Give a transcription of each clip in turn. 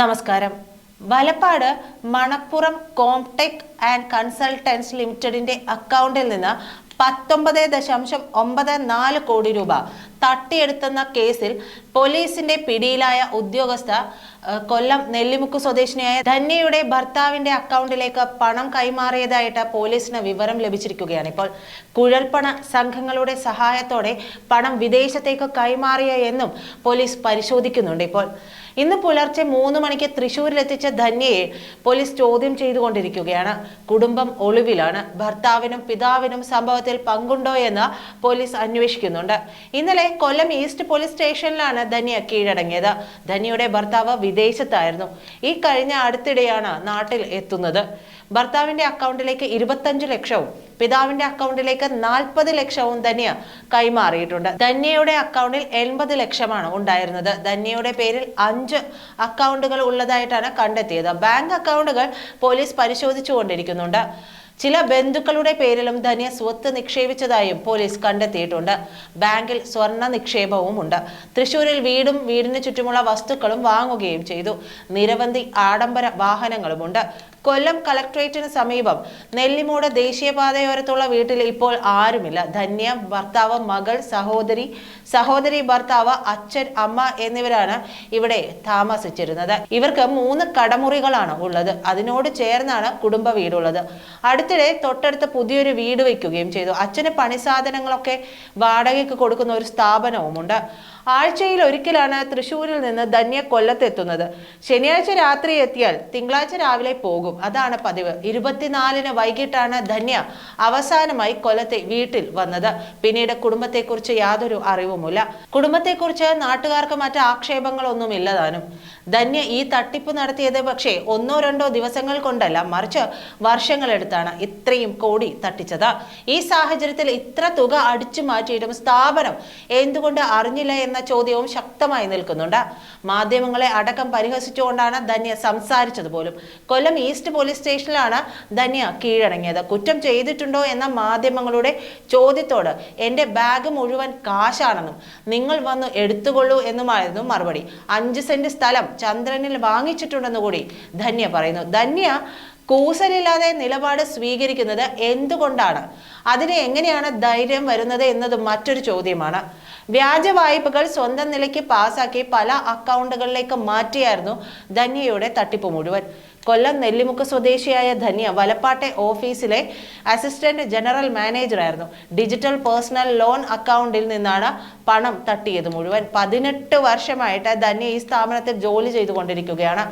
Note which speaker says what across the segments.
Speaker 1: നമസ്കാരം. Valapad Manappuram Comtech and consultants ലിമിറ്റഡിന്റെ അക്കൗണ്ടിൽ നിന്ന് പത്തൊമ്പത് ദശാംശം ഒമ്പത് നാല് കോടി രൂപ തട്ടിയെടുത്തെന്ന കേസിൽ പോലീസിന്റെ പിടിയിലായ ഉദ്യോഗസ്ഥ കൊല്ലം നെല്ലിമുക്ക് സ്വദേശിനിയായ ധന്യയുടെ ഭർത്താവിന്റെ അക്കൗണ്ടിലേക്ക് പണം കൈമാറിയതായിട്ട് പോലീസിന് വിവരം ലഭിച്ചിരിക്കുകയാണ്. ഇപ്പോൾ കുഴൽപ്പണ സംഘങ്ങളുടെ സഹായത്തോടെ പണം വിദേശത്തേക്ക് കൈമാറിയ എന്നും പോലീസ് പരിശോധിക്കുന്നുണ്ട്. ഇപ്പോൾ ഇന്ന് പുലർച്ചെ മൂന്ന് മണിക്ക് തൃശൂരിലെത്തിച്ച ധന്യയെ പോലീസ് ചോദ്യം ചെയ്തുകൊണ്ടിരിക്കുകയാണ്. കുടുംബം ഒളിവിലാണ്. ഭർത്താവിനും പിതാവിനും സംഭവത്തിൽ പങ്കുണ്ടോ എന്ന് പോലീസ് അന്വേഷിക്കുന്നുണ്ട്. ഇന്നലെ കൊല്ലം ഈസ്റ്റ് പോലീസ് സ്റ്റേഷനിലാണ് ധന്യ കീഴടങ്ങിയത്. ധന്യയുടെ ഭർത്താവ് വിദേശത്തായിരുന്നു. ഈ കഴിഞ്ഞ അടുത്തിടെയാണ് നാട്ടിൽ എത്തുന്നത്. ഭർത്താവിന്റെ അക്കൗണ്ടിലേക്ക് ഇരുപത്തഞ്ച് ലക്ഷവും പിതാവിന്റെ അക്കൗണ്ടിലേക്ക് നാൽപ്പത് ലക്ഷവും ധന്യ കൈമാറിയിട്ടുണ്ട്. ധന്യയുടെ അക്കൗണ്ടിൽ എൺപത് ലക്ഷമാണ് ഉണ്ടായിരുന്നത്. ധന്യയുടെ പേരിൽ അഞ്ച് അക്കൗണ്ടുകൾ ഉള്ളതായിട്ടാണ് കണ്ടെത്തിയത്. ബാങ്ക് അക്കൗണ്ടുകൾ പോലീസ് പരിശോധിച്ചുകൊണ്ടിരിക്കുന്നുണ്ട്. ചില ബന്ധുക്കളുടെ പേരിലും ധനിയ സ്വത്ത് നിക്ഷേപിച്ചതായും പോലീസ് കണ്ടെത്തിയിട്ടുണ്ട്. ബാങ്കിൽ സ്വർണ നിക്ഷേപവും ഉണ്ട് തൃശൂരിൽ വീടും വീടിന് ചുറ്റുമുള്ള വസ്തുക്കളും വാങ്ങുകയും ചെയ്തു. നിരവധി ആഡംബര വാഹനങ്ങളുമുണ്ട്. കൊല്ലം കളക്ട്രേറ്റിന് സമീപം നെല്ലിമൂട് ദേശീയപാതയോരത്തുള്ള വീട്ടിൽ ഇപ്പോൾ ആരുമില്ല. ധന്യ ഭർത്താവ് മകൾ സഹോദരി സഹോദരി ഭർത്താവ് അച്ഛൻ അമ്മ എന്നിവരാണ് ഇവിടെ താമസിച്ചിരുന്നത്. ഇവർക്ക് മൂന്ന് കടമുറികളാണ് ഉള്ളത്. അതിനോട് ചേർന്നാണ് കുടുംബ വീടുള്ളത്. അടുത്തിടെ തൊട്ടടുത്ത് പുതിയൊരു വീട് വയ്ക്കുകയും ചെയ്തു. അച്ഛന് പണി സാധനങ്ങളൊക്കെ വാടകയ്ക്ക് കൊടുക്കുന്ന ഒരു സ്ഥാപനവുമുണ്ട്. ആഴ്ചയിൽ ഒരിക്കലാണ് തൃശ്ശൂരിൽ നിന്ന് ധന്യ കൊല്ലത്തെത്തുന്നത്. ശനിയാഴ്ച രാത്രി എത്തിയാൽ തിങ്കളാഴ്ച രാവിലെ പോകും. അതാണ് പതിവ്. ഇരുപത്തിനാലിന് വൈകിട്ടാണ് ധന്യ അവസാനമായി കൊല്ലത്തെ വീട്ടിൽ വന്നത്. പിന്നീട് കുടുംബത്തെക്കുറിച്ച് യാതൊരു അറിവുമില്ല. കുടുംബത്തെക്കുറിച്ച് നാട്ടുകാർക്ക് മറ്റ് ആക്ഷേപങ്ങളൊന്നും ഇല്ലതാനും ധന്യ ഈ തട്ടിപ്പ് നടത്തിയത് പക്ഷേ ഒന്നോ രണ്ടോ ദിവസങ്ങൾ കൊണ്ടല്ല മറിച്ച് വർഷങ്ങളെടുത്താണ് ഇത്രയും കോടി തട്ടിച്ചത്. ഈ സാഹചര്യത്തിൽ ഇത്ര തുക അടിച്ചു മാറ്റിയിട്ടും സ്ഥാപനം എന്തുകൊണ്ട് അറിഞ്ഞില്ല ചോദ്യവും ശക്തമായി നിൽക്കുന്നുണ്ട്. മാധ്യമങ്ങളെ അടക്കം പരിഹസിച്ചുകൊണ്ടാണ് ധന്യ സംസാരിച്ചത് പോലും. കൊല്ലം ഈസ്റ്റ് പോലീസ് സ്റ്റേഷനിലാണ് ധന്യ കീഴടങ്ങിയത്. കുറ്റം ചെയ്തിട്ടുണ്ടോ എന്ന മാധ്യമങ്ങളുടെ ചോദ്യത്തോട് എന്റെ ബാഗ് മുഴുവൻ കാശാണെന്നും നിങ്ങൾ വന്ന് എടുത്തുകൊള്ളൂ എന്നുമായിരുന്നു മറുപടി. അഞ്ച് സെന്റ് സ്ഥലം ചന്ദ്രനിൽ വാങ്ങിച്ചിട്ടുണ്ടെന്ന് കൂടി ധന്യ പറയുന്നു. ധന്യ കൂസലില്ലാതെ നിലപാട് സ്വീകരിക്കുന്നത് എന്തുകൊണ്ടാണ്? അതിന് എങ്ങനെയാണ് ധൈര്യം വരുന്നത് എന്നത് മറ്റൊരു ചോദ്യമാണ്. വ്യാജ വായ്പകൾ സ്വന്തം നിലയ്ക്ക് പാസാക്കി പല അക്കൗണ്ടുകളിലേക്ക് മാറ്റിയായിരുന്നു ധന്യയുടെ തട്ടിപ്പ് മുഴുവൻ. കൊല്ലം നെല്ലിമുക്ക് സ്വദേശിയായ ധന്യ വലപ്പാട്ടെ ഓഫീസിലെ അസിസ്റ്റന്റ് ജനറൽ മാനേജറായിരുന്നു ഡിജിറ്റൽ പേഴ്സണൽ ലോൺ അക്കൗണ്ടിൽ നിന്നാണ് പണം തട്ടിയത് മുഴുവൻ. പതിനെട്ട് വർഷമായിട്ട് ധന്യ ഈ സ്ഥാപനത്തിൽ ജോലി ചെയ്തുകൊണ്ടിരിക്കുകയാണ്.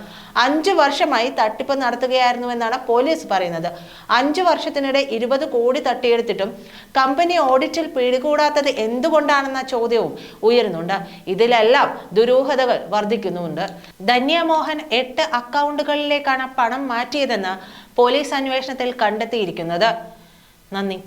Speaker 1: അഞ്ചു വർഷമായി തട്ടിപ്പ് നടത്തുകയായിരുന്നുവെന്നാണ് പോലീസ് പറയുന്നത്. അഞ്ചു വർഷത്തിനിടെ ഇരുപത് കോടി തട്ടിയെടുത്തിട്ടും കമ്പനി ഓഡിറ്റിൽ പിടികൂടാത്തത് എന്തുകൊണ്ടാണെന്ന ചോദ്യവും ഉയരുന്നുണ്ട്. ഇതിലെല്ലാം ദുരൂഹതകൾ വർദ്ധിക്കുന്നുണ്ട്. ധന്യ മോഹൻ എട്ട് അക്കൗണ്ടുകളിലേക്കാണ് പണം മാറ്റിയതെന്ന് പോലീസ് അന്വേഷണത്തിൽ കണ്ടെത്തിയിരിക്കുന്നത്. നന്ദി.